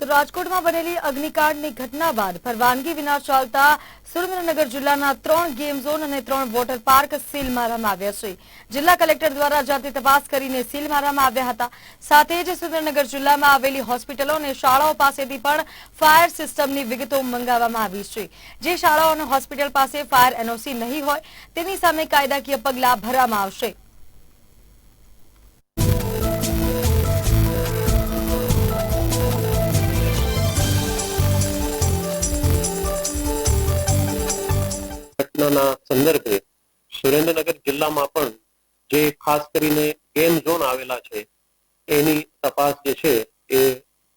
તો રાજકોટમાં બનેલી અગ્નિકાંડની ઘટના બાદ પરવાનગી વિના ચાલતા સુરેન્દ્રનગર જિલ્લાના ત્રણ ગેમ ઝોન અને ત્રણ વોટર પાર્ક સીલ મારવામાં આવ્યા છે. જિલ્લા કલેક્ટર દ્વારા જાતે તપાસ કરીને સીલ મારવામાં આવ્યા હતા. સાથે જ સુરેન્દ્રનગર જિલ્લામાં આવેલી હોસ્પિટલો અને શાળાઓ પાસેથી પણ ફાયર સિસ્ટમની વિગતો મંગાવવામાં આવી છે. જે શાળાઓ અને હોસ્પિટલ પાસે ફાયર એનઓસી નહીં હોય, તેની સામે કાયદાકીય પગલાં ભરવામાં આવશે. ઘટનાના સંદર્ભે સુરેન્દ્રનગર જિલ્લામાં પણ જે ખાસ કરીને ગેમ ઝોન આવેલા છે, એની તપાસ જે છે એ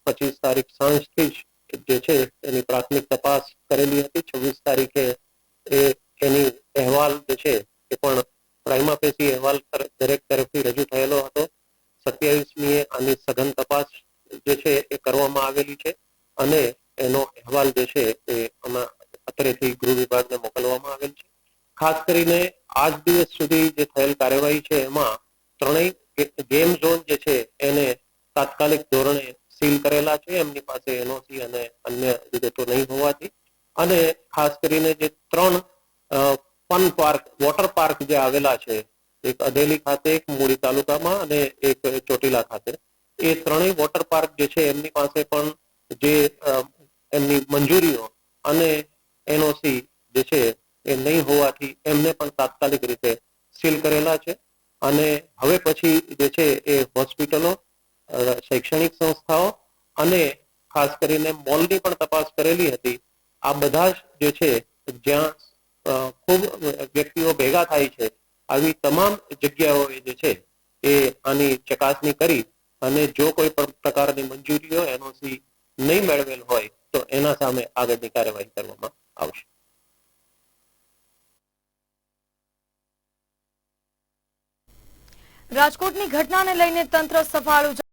પચીસ તારીખ સાંજથી જ જે છે એની પ્રાથમિક તપાસ કરેલી હતી. છવ્વીસ તારીખે એ એની અહેવાલ જે છે એ પણ પ્રાઇમા પેસી અહેવાલ દરેક તરફથી રજૂ થયેલો હતો. સત્યાવીસમીએ આની સઘન તપાસ જે છે એ કરવામાં આવેલી છે અને એનો અહેવાલ જે છે એ આમાં ગૃહ વિભાગને મોકલવામાં આવેલ છે. ખાસ કરીને આજ દિવસ સુધી જે થયેલ કાર્યવાહી છે, એમાં ત્રણેય ગેમ ઝોન જે છે, એને તાત્કાલિક ધોરણે સીલ કરેલા છે. એમની પાસે એનઓસી અને અન્ય વિગતો નહીં હોવાથી. અને ખાસ કરીને જે ત્રણ ફન પાર્ક, વોટર પાર્ક જે આવેલા છે, એક અધેલી ખાતે, એક મૂળી તાલુકામાં અને એક ચોટીલા ખાતે, એ ત્રણેય વોટર પાર્ક જે છે, એમની પાસે પણ જે એમની મંજૂરીઓ અને એનઓસી જે છે એ નહીં હોવાથી એમને પણ તાત્કાલિક રીતે સીલ કરેલા છે. અને હવે પછી જે છે એ હોસ્પિટલો શૈક્ષણિક સંસ્થાઓ અને ખાસ કરીને મોલની પણ તપાસ કરેલી હતી. આ બધા જે છે જ્યાં ખૂબ વ્યક્તિઓ ભેગા થાય છે, આવી તમામ જગ્યાઓએ જે છે એ આની ચકાસણી કરી અને જો કોઈ પણ પ્રકારની મંજૂરીઓ એનઓસી નહીં મેળવેલ હોય તો એના સામે આગળની કાર્યવાહી કરવામાં આવશે. રાજકોટની ઘટનાને લઈને તંત્ર સફાળું